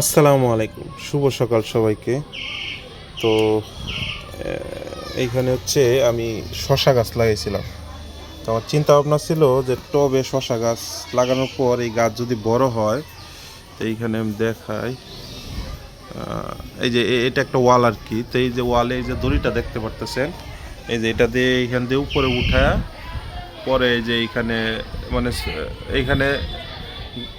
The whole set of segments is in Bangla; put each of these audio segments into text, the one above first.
আসসালামু আলাইকুম। শুভ সকাল সবাইকে। তো এইখানে হচ্ছে আমি শশা গাছ লাগাইছিলাম। তো আমার চিন্তা ভাবনা ছিল যে টবে শশা গাছ লাগানোর পর এই গাছ যদি বড় হয়, তো এইখানে আমি দেখাই। এই যে এটা একটা ওয়াল আর কি। তো এই যে ওয়ালে এই যে দড়িটা দেখতে পারতেছেন, এই যে এটা দিয়ে এইখান দিয়ে উপরে উঠায়, পরে এই যে এইখানে মানে এইখানে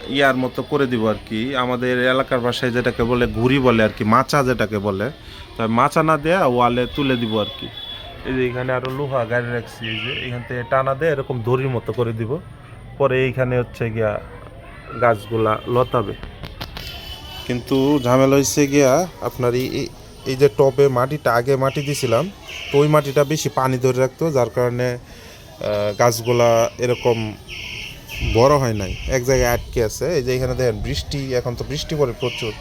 ইয়ার মতো করে দিব আর কি। আমাদের এলাকার ভাষায় যেটাকে বলে ঘুড়ি বলে আর কি, মাচা যেটাকে বলে। তাই মাচা না দেয়া ওয়ালে তুলে দিব আর কি। এই যে এখানে আরও লোহা গাড়ি রাখছি, এই যে এখান থেকে টানা দিয়ে এরকম দড়ির মতো করে দিব। পরে এইখানে হচ্ছে গিয়া গাছগুলা লতাবে। কিন্তু ঝামেলা হয়েছে গিয়া আপনার এই এই- এই যে টবে মাটিটা, আগে মাটি দিছিলাম, তো ওই মাটিটা বেশি পানি ধরে রাখতো, যার কারণে গাছগুলা এরকম বড় হয় নাই। এক জায়গায় আটকে আছে। এই যে এখানে দেখেন বৃষ্টি, এখন তো বৃষ্টি পড়ে প্রচুর।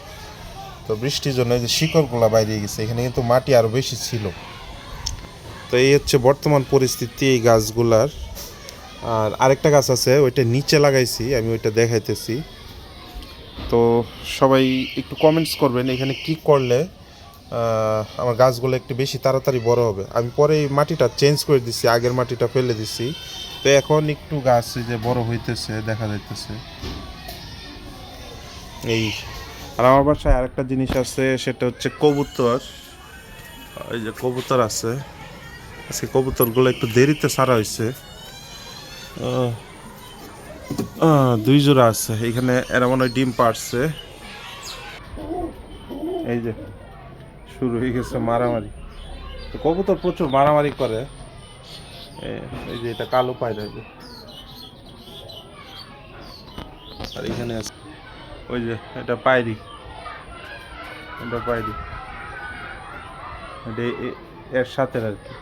তো বৃষ্টির জন্য এই যে শিকড়গুলা বাইরে গেছে, এখানে কিন্তু মাটি আরও বেশি ছিল। তো এই হচ্ছে বর্তমান পরিস্থিতি এই গাছগুলার। আর আরেকটা গাছ আছে, ওইটা নিচে লাগাইছি, আমি ওইটা দেখাইতেছি। তো সবাই একটু কমেন্টস করবেন, এখানে কি করলে আমার গাছগুলো একটু বেশি তাড়াতাড়ি বড় হবে। আমি পরে এই মাটিটা চেঞ্জ করে দিছি, আগের মাটিটা ফেলে দিছি। তো এখন একটু গাছ যে বড় হইতেছে, দেখা যাইতেছে। এই, আর আমার বাসায় আরেকটা জিনিস আছে, সেটা হচ্ছে কবুতর। এই যে কবুতর আছে, আজকে কবুতরগুলো একটু দেরিতে সারা হয়েছে দুই জোড়া আছে, এখানে এরা মনে ডিম পারছে এই যে, শুরু হয়ে গেছে মারামারি। কবুতর প্রচুর মারামারি করে। এই যে এটা কালো পায়রা যে। আর এখানে আছে, ওই যে এটা পায়রি। এটা পায়রি। এটা এর সাথে আর কি।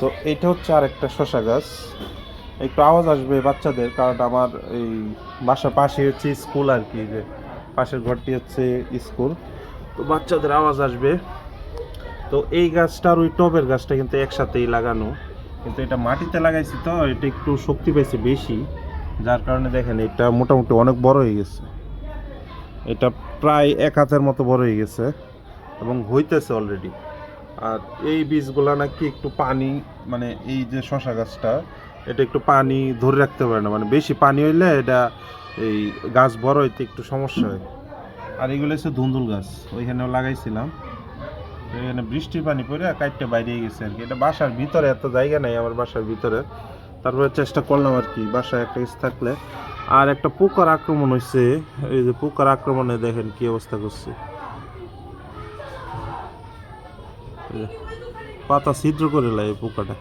তো এইটা হচ্ছে আর একটা শশা গাছ। একটু আওয়াজ আসবে বাচ্চাদের, কারণ আমার এই বাসার পাশে হচ্ছে স্কুল আর কি যে পাশের ঘরটি হচ্ছে স্কুল। তো বাচ্চাদের আওয়াজ আসবে। তো এই গাছটা আর ওই টবের গাছটা কিন্তু একসাথেই লাগানো। কিন্তু এটা মাটিতে লাগাইছি তো, এটা একটু শক্তি পাইছে বেশি, যার কারণে দেখেন এটা মোটামুটি অনেক বড় হয়ে গেছে। এটা প্রায় এক হাতের মতো বড় হয়ে গেছে এবং হইতেছে অলরেডি আর এই বীজগুলা নাকি একটু পানি মানে এই যে শশা গাছটা, এটা একটু পানি ধরে রাখতে পারে না। মানে বেশি পানি হইলে এটা এই গাছ বড় হইতে একটু সমস্যা হয়। আর এগুলো হচ্ছে ধুন্দুল গাছ, ওইখানেও লাগাইছিলাম। এখানে বৃষ্টির পানি পড়ে কাইটটা বাইরে গেছে আর কি। এটা বাসার ভিতরে, এত জায়গা নাই আমার বাসার ভিতরে। তারপরে চেষ্টা করলাম আর কি, বাসায় একটা কিছু থাকলে। আর একটা পোকার আক্রমণ হয়েছে এই যে পোকার আক্রমণে দেখেন কি অবস্থা করছে। পাতা ছিদ্র করে লাগে পোকাটা।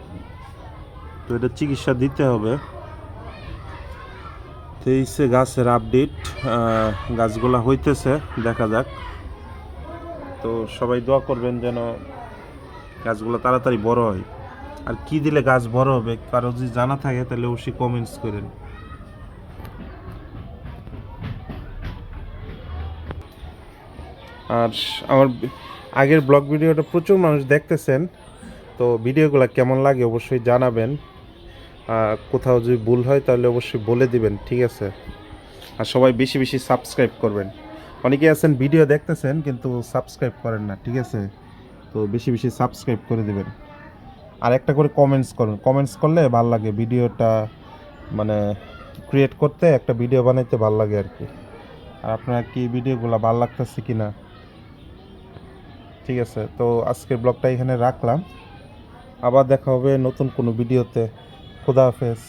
তো এটা চিকিৎসা দিতে হবে। তো এই গাছের আপডেট গাছগুলা হইতেছে, দেখা যাক। তো সবাই দোয়া করবেন যেন গাছগুলো তাড়াতাড়ি বড় হয়। আর কি দিলে গাছ বড় হবে, কারও যদি জানা থাকে, তাহলে অবশ্যই কমেন্টস করেন। আর আমার আগের ব্লগ ভিডিওটা প্রচুর মানুষ দেখতেছেন, তো ভিডিওগুলো কেমন লাগে অবশ্যই জানাবেন। কোথাও যদি ভুল হয়, তাহলে অবশ্যই বলে দিবেন, ঠিক আছে? আর সবাই বেশি বেশি সাবস্ক্রাইব করবেন। অনেকে আছেন, ভিডিও দেখতেছেন, কিন্তু সাবস্ক্রাইব করেন না, ঠিক আছে? তো বেশি বেশি সাবস্ক্রাইব করে দেবেন। আর একটা করে কমেন্টস করুন। কমেন্টস করলে ভালো লাগে ভিডিওটা মানে ক্রিয়েট করতে, একটা ভিডিও বানাইতে ভালো লাগে আর কি। আর আপনার কি ভিডিওগুলো ভালো লাগতেছে কি না ঠিক আছে, তো আজকের ব্লগটা এখানে রাখলাম। আবার দেখা হবে নতুন কোনো ভিডিওতে। খুদা হাফেজ।